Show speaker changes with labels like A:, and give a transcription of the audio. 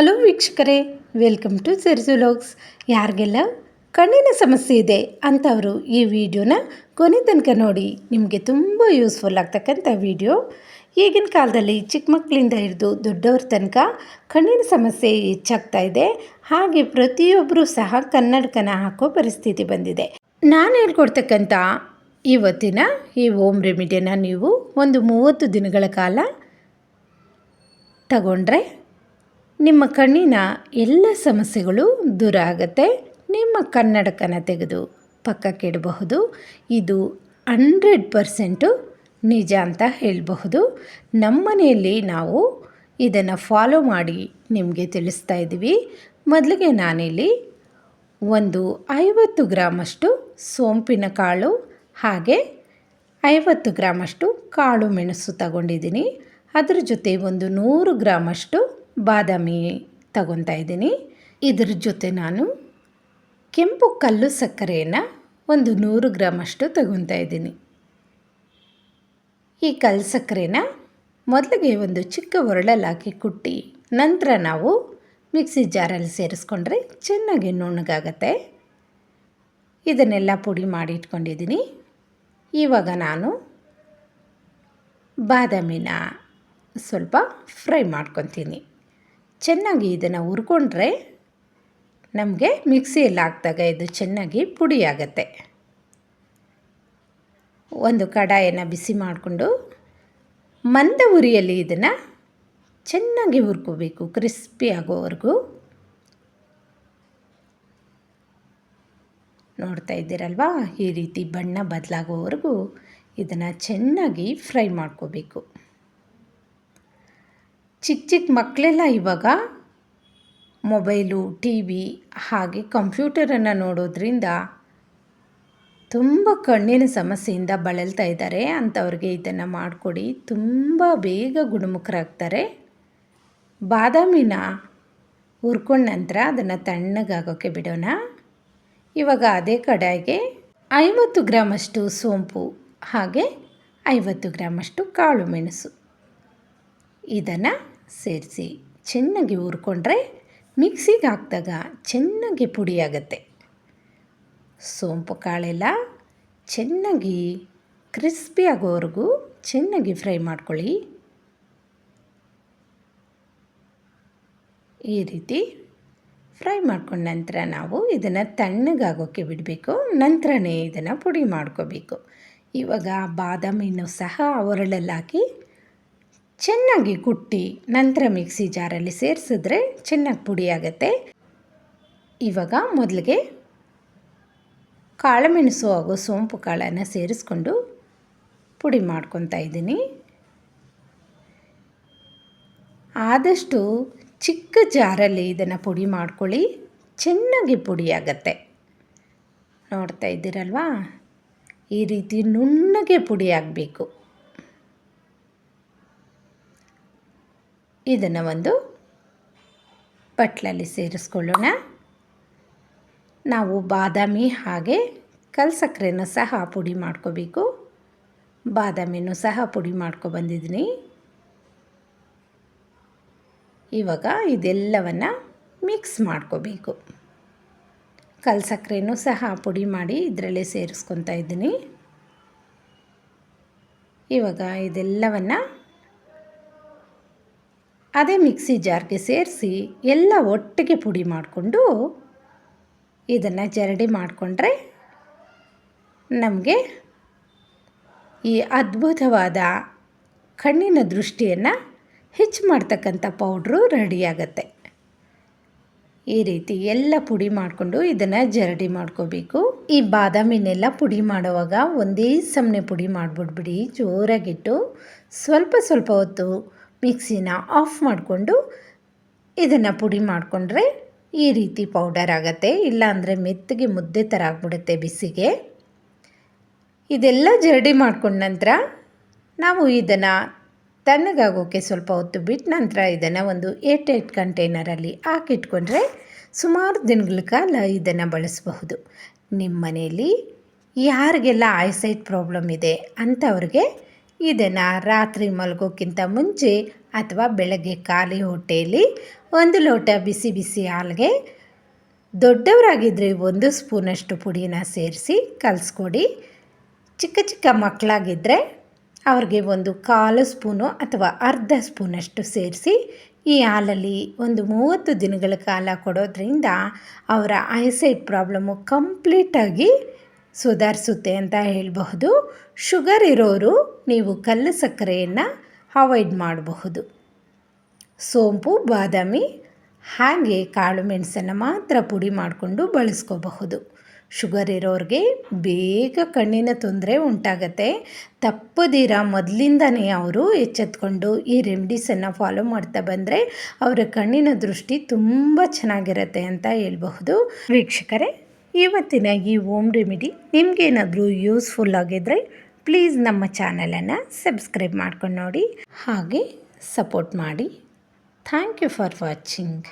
A: Hello ವೀಕ್ಷಕರೇ, welcome to ಸೆರ್ಸುಲಾಗ್ಸ್ ಯಾರಿಗೆಲ್ಲ ಕಣ್ಣಿನ ಸಮಸ್ಯೆ ಇದೆ ಅಂಥವರು ಈ ವಿಡಿಯೋನ ಕೊನೆ ತನಕ ನೋಡಿ, ನಿಮಗೆ ತುಂಬ ಯೂಸ್ಫುಲ್ ಆಗ್ತಕ್ಕಂಥ ವಿಡಿಯೋ. ಈಗಿನ ಕಾಲದಲ್ಲಿ ಚಿಕ್ಕ ಮಕ್ಕಳಿಂದ ಹಿಡಿದು ದೊಡ್ಡವ್ರ ತನಕ ಕಣ್ಣಿನ ಸಮಸ್ಯೆ ಹೆಚ್ಚಾಗ್ತಾ ಇದೆ. ಹಾಗೆ ಪ್ರತಿಯೊಬ್ಬರೂ ಸಹ ಕನ್ನಡಕನ ಹಾಕೋ ಪರಿಸ್ಥಿತಿ ಬಂದಿದೆ. ನಾನು ಹೇಳ್ಕೊಡ್ತಕ್ಕಂಥ ಇವತ್ತಿನ ಈ ಓಮ್ ರೆಮಿಡಿಯನ್ನು ನೀವು ಒಂದು ಮೂವತ್ತು ದಿನಗಳ ಕಾಲ ತಗೊಂಡ್ರೆ ನಿಮ್ಮ ಕಣ್ಣಿನ ಎಲ್ಲ ಸಮಸ್ಯೆಗಳು ದೂರ ಆಗುತ್ತೆ. ನಿಮ್ಮ ಕನ್ನಡಕನ ತೆಗೆದು ಪಕ್ಕಕ್ಕಿಡಬಹುದು ಇದು ಹಂಡ್ರೆಡ್ ಪರ್ಸೆಂಟು ನಿಜ ಅಂತ ಹೇಳಬಹುದು. ನಮ್ಮನೆಯಲ್ಲಿ ನಾವು ಇದನ್ನು ಫಾಲೋ ಮಾಡಿ ನಿಮಗೆ ತಿಳಿಸ್ತಾ ಇದ್ದೀವಿ. ಮೊದಲಿಗೆ ನಾನಿಲ್ಲಿ ಒಂದು ಐವತ್ತು ಗ್ರಾಮಷ್ಟು ಸೋಂಪಿನ ಕಾಳು ಹಾಗೆ ಐವತ್ತು ಗ್ರಾಮಷ್ಟು ಕಾಳು ಮೆಣಸು ತಗೊಂಡಿದ್ದೀನಿ. ಅದರ ಜೊತೆ ಒಂದು ನೂರು ಗ್ರಾಮಷ್ಟು ಬಾದಾಮಿ ತಗೊತಾ ಇದ್ದೀನಿ. ಇದ್ರ ಜೊತೆ ನಾನು ಕೆಂಪು ಕಲ್ಲು ಸಕ್ಕರೆಯನ್ನು ಒಂದು ನೂರು ಗ್ರಾಮಷ್ಟು ತಗೊತಾ ಇದ್ದೀನಿ. ಈ ಕಲ್ಲು ಸಕ್ಕರೆನ ಮೊದಲಿಗೆ ಒಂದು ಚಿಕ್ಕ ಒರಳಲ್ಲಿ ಹಾಕಿ ಕುಟ್ಟಿ, ನಂತರ ನಾವು ಮಿಕ್ಸಿ ಜಾರಲ್ಲಿ ಸೇರಿಸ್ಕೊಂಡ್ರೆ ಚೆನ್ನಾಗಿ ನುಣ್ಣಗಾಗತ್ತೆ. ಇದನ್ನೆಲ್ಲ ಪುಡಿ ಮಾಡಿ ಇಟ್ಕೊಂಡಿದ್ದೀನಿ. ಇವಾಗ ನಾನು ಬಾದಾಮಿನ ಸ್ವಲ್ಪ ಫ್ರೈ ಮಾಡ್ಕೊತೀನಿ. ಚೆನ್ನಾಗಿ ಇದನ್ನು ಹುರ್ಕೊಂಡ್ರೆ ನಮಗೆ ಮಿಕ್ಸಿಯಲ್ಲಿ ಹಾಕಿದಾಗ ಇದು ಚೆನ್ನಾಗಿ ಪುಡಿ ಆಗುತ್ತೆ ಒಂದು ಕಡಾಯನ್ನು ಬಿಸಿ ಮಾಡಿಕೊಂಡು ಮಂದ ಉರಿಯಲ್ಲಿ ಇದನ್ನು ಚೆನ್ನಾಗಿ ಹುರ್ಕೋಬೇಕು, ಕ್ರಿಸ್ಪಿ ಆಗೋವರೆಗೂ. ನೋಡ್ತಾ ಇದ್ದೀರಲ್ವಾ? ಈ ರೀತಿ ಬಣ್ಣ ಬದಲಾಗೋವರೆಗೂ ಇದನ್ನು ಚೆನ್ನಾಗಿ ಫ್ರೈ ಮಾಡ್ಕೋಬೇಕು. ಚಿಕ್ಕ ಚಿಕ್ಕ ಮಕ್ಕಳೆಲ್ಲ ಇವಾಗ ಮೊಬೈಲು, ಟಿ ವಿ ಹಾಗೆ ಕಂಪ್ಯೂಟರನ್ನು ನೋಡೋದ್ರಿಂದ ತುಂಬ ಕಣ್ಣಿನ ಸಮಸ್ಯೆಯಿಂದ ಬಳಲ್ತಾ ಇದ್ದಾರೆ ಅಂಥವ್ರಿಗೆ ಇದನ್ನು ಮಾಡಿಕೊಡಿ. ತುಂಬ ಬೇಗ ಗುಣಮುಖರಾಗ್ತಾರೆ. ಬಾದಾಮಿನ ಹುರ್ಕೊಂಡ ನಂತರ ಅದನ್ನು ತಣ್ಣಗಾಗೋಕ್ಕೆ ಬಿಡೋಣ. ಇವಾಗ ಅದೇ ಕಡಾಯಿಗೆ ಐವತ್ತು ಗ್ರಾಮಷ್ಟು ಸೋಂಪು ಹಾಗೆ ಐವತ್ತು ಗ್ರಾಮಷ್ಟು ಕಾಳು ಮೆಣಸು. ಇದನ್ನು ಸೇರಿಸಿ ಚೆನ್ನಾಗಿ ಹುರ್ಕೊಂಡ್ರೆ ಮಿಕ್ಸಿಗೆ ಹಾಕಿದಾಗ ಚೆನ್ನಾಗಿ ಪುಡಿಯಾಗತ್ತೆ. ಸೋಂಪು ಕಾಳೆಲ್ಲ ಚೆನ್ನಾಗಿ ಕ್ರಿಸ್ಪಿ ಆಗೋವರೆಗೂ ಚೆನ್ನಾಗಿ ಫ್ರೈ ಮಾಡ್ಕೊಳ್ಳಿ. ಈ ರೀತಿ ಫ್ರೈ ಮಾಡ್ಕೊಂಡ ನಂತರ ನಾವು ಇದನ್ನು ತಣ್ಣಗಾಗೋಕ್ಕೆ ಬಿಡಬೇಕು. ನಂತರನೇ ಇದನ್ನು ಪುಡಿ ಮಾಡ್ಕೋಬೇಕು. ಇವಾಗ ಬಾದಾಮಿನೂ ಸಹ ಒರಳಲ್ಲಿ ಚೆನ್ನಾಗಿ ಕುಟ್ಟಿ ನಂತರ ಮಿಕ್ಸಿ ಜಾರಲ್ಲಿ ಸೇರಿಸಿದ್ರೆ ಚೆನ್ನಾಗಿ ಪುಡಿ ಆಗುತ್ತೆ ಇವಾಗ ಮೊದಲಿಗೆ ಕಾಳುಮೆಣಸು ಹಾಗೂ ಸೋಂಪು ಕಾಳನ್ನು ಸೇರಿಸ್ಕೊಂಡು ಪುಡಿ ಮಾಡ್ಕೊತಾ ಇದ್ದೀನಿ. ಆದಷ್ಟು ಚಿಕ್ಕ ಜಾರಲ್ಲಿ ಇದನ್ನು ಪುಡಿ ಮಾಡ್ಕೊಳ್ಳಿ, ಚೆನ್ನಾಗಿ ಪುಡಿ ಆಗತ್ತೆ ನೋಡ್ತಾ ಇದ್ದೀರಲ್ವಾ? ಈ ರೀತಿ ನುಣ್ಣಗೆ ಪುಡಿ ಆಗಬೇಕು. ಇದನ್ನು ಒಂದು ಬಟ್ಲಲ್ಲಿ ಸೇರಿಸ್ಕೊಳ್ಳೋಣ. ನಾವು ಬಾದಾಮಿ ಹಾಗೆ ಕಲ್ಸಕ್ಕರೆನೂ ಸಹ ಪುಡಿ ಮಾಡ್ಕೋಬೇಕು. ಬಾದಾಮಿನೂ ಸಹ ಪುಡಿ ಮಾಡ್ಕೊ ಬಂದಿದ್ದೀನಿ. ಇವಾಗ ಇದೆಲ್ಲವನ್ನು ಮಿಕ್ಸ್ ಮಾಡ್ಕೋಬೇಕು. ಕಲ್ಸಕ್ಕರೆನೂ ಸಹ ಪುಡಿ ಮಾಡಿ ಇದರಲ್ಲೇ ಸೇರಿಸ್ಕೊತಾ ಇದ್ದೀನಿ. ಇವಾಗ ಇದೆಲ್ಲವನ್ನು ಅದೇ ಮಿಕ್ಸಿ ಜಾರ್ಗೆ ಸೇರಿಸಿ ಎಲ್ಲ ಒಟ್ಟಿಗೆ ಪುಡಿ ಮಾಡಿಕೊಂಡು ಇದನ್ನು ಜರಡಿ ಮಾಡಿಕೊಂಡ್ರೆ ನಮಗೆ ಈ ಅದ್ಭುತವಾದ ಕಣ್ಣಿನ ದೃಷ್ಟಿಯನ್ನು ಹೆಚ್ಚು ಮಾಡ್ತಕ್ಕಂಥ ಪೌಡ್ರು ರೆಡಿಯಾಗತ್ತೆ ಈ ರೀತಿ ಎಲ್ಲ ಪುಡಿ ಮಾಡಿಕೊಂಡು ಇದನ್ನು ಜರಡಿ ಮಾಡ್ಕೋಬೇಕು. ಈ ಬಾದಾಮಿನೆಲ್ಲ ಪುಡಿ ಮಾಡುವಾಗ ಒಂದೇ ಸಮನೆ ಪುಡಿ ಮಾಡಿಬಿಡ್ಬಿಡಿ ಜೋರಾಗಿಟ್ಟು ಸ್ವಲ್ಪ ಸ್ವಲ್ಪ ಹೊತ್ತು ಮಿಕ್ಸಿನ ಆಫ್ ಮಾಡಿಕೊಂಡು ಇದನ್ನು ಪುಡಿ ಮಾಡಿಕೊಂಡ್ರೆ ಈ ರೀತಿ ಪೌಡರ್ ಆಗುತ್ತೆ. ಇಲ್ಲಾಂದರೆ ಮೆತ್ತಗೆ ಮುದ್ದೆ ಥರ ಆಗಿಬಿಡುತ್ತೆ ಬಿಸಿಗೆ. ಇದೆಲ್ಲ ಜರಡಿ ಮಾಡ್ಕೊಂಡ ನಂತರ ನಾವು ಇದನ್ನು ತಣ್ಣಗಾಗೋಕ್ಕೆ ಸ್ವಲ್ಪ ಹೊತ್ತು ಬಿಟ್ಟು ನಂತರ ಇದನ್ನು ಒಂದು ಏಟ್ ಏಟ್ ಕಂಟೈನರಲ್ಲಿ ಹಾಕಿಟ್ಕೊಂಡ್ರೆ ಸುಮಾರು ದಿನಗಳ ಕಾಲ ಇದನ್ನು ಬಳಸಬಹುದು. ನಿಮ್ಮ ಮನೆಯಲ್ಲಿ ಯಾರಿಗೆಲ್ಲ ಐಸೈಟ್ ಪ್ರಾಬ್ಲಮ್ ಇದೆ ಅಂಥವ್ರಿಗೆ ಇದನ್ನು ರಾತ್ರಿ ಮಲಗೋಕ್ಕಿಂತ ಮುಂಚೆ ಅಥವಾ ಬೆಳಗ್ಗೆ ಖಾಲಿ ಹೊಟ್ಟೆಯಲ್ಲಿ ಒಂದು ಲೋಟ ಬಿಸಿ ಬಿಸಿ ಹಾಲಿಗೆ ದೊಡ್ಡವರಾಗಿದ್ದರೆ ಒಂದು ಸ್ಪೂನಷ್ಟು ಪುಡಿನ ಸೇರಿಸಿ ಕಲಿಸ್ಕೊಡಿ. ಚಿಕ್ಕ ಚಿಕ್ಕ ಮಕ್ಕಳಾಗಿದ್ದರೆ ಅವ್ರಿಗೆ ಒಂದು ಕಾಲು ಸ್ಪೂನು ಅಥವಾ ಅರ್ಧ ಸ್ಪೂನಷ್ಟು ಸೇರಿಸಿ ಈ ಹಾಲಲ್ಲಿ ಒಂದು ಮೂವತ್ತು ದಿನಗಳ ಕಾಲ ಕೊಡೋದ್ರಿಂದ ಅವರ ಐಸೈಟ್ ಪ್ರಾಬ್ಲಮ್ಮು ಕಂಪ್ಲೀಟಾಗಿ ಸುಧಾರಿಸುತ್ತೆ ಅಂತ ಹೇಳಬಹುದು. ಶುಗರ್ ಇರೋರು ನೀವು ಕಲ್ಲು ಸಕ್ಕರೆಯನ್ನು ಅವಾಯ್ಡ್ ಮಾಡಬಹುದು. ಸೋಂಪು, ಬಾದಾಮಿ ಹಾಗೆ ಕಾಳು ಮೆಣಸನ್ನು ಮಾತ್ರ ಪುಡಿ ಮಾಡಿಕೊಂಡು ಬಳಸ್ಕೋಬಹುದು. ಶುಗರ್ ಇರೋರಿಗೆ ಬೇಗ ಕಣ್ಣಿನ ತೊಂದರೆ ಉಂಟಾಗತ್ತೆ. ತಪ್ಪದಿರ ಮೊದಲಿಂದನೇ ಅವರು ಎಚ್ಚೆತ್ಕೊಂಡು ಈ ರೆಮಿಡೀಸನ್ನು ಫಾಲೋ ಮಾಡ್ತಾ ಬಂದರೆ ಅವರ ಕಣ್ಣಿನ ದೃಷ್ಟಿ ತುಂಬ ಚೆನ್ನಾಗಿರುತ್ತೆ ಅಂತ ಹೇಳಬಹುದು. ವೀಕ್ಷಕರೇ ಇವತ್ತಿನ ಈ ಓಮ್ ರೆಮಿಡಿ ನಿಮಗೇನಾದರೂ ಯೂಸ್ಫುಲ್ ಆಗಿದ್ದರೆ ಪ್ಲೀಸ್ ನಮ್ಮ ಚಾನಲನ್ನು ಸಬ್ಸ್ಕ್ರೈಬ್ ಮಾಡ್ಕೊಂಡು ನೋಡಿ ಹಾಗೆ ಸಪೋರ್ಟ್ ಮಾಡಿ. Thank you for watching.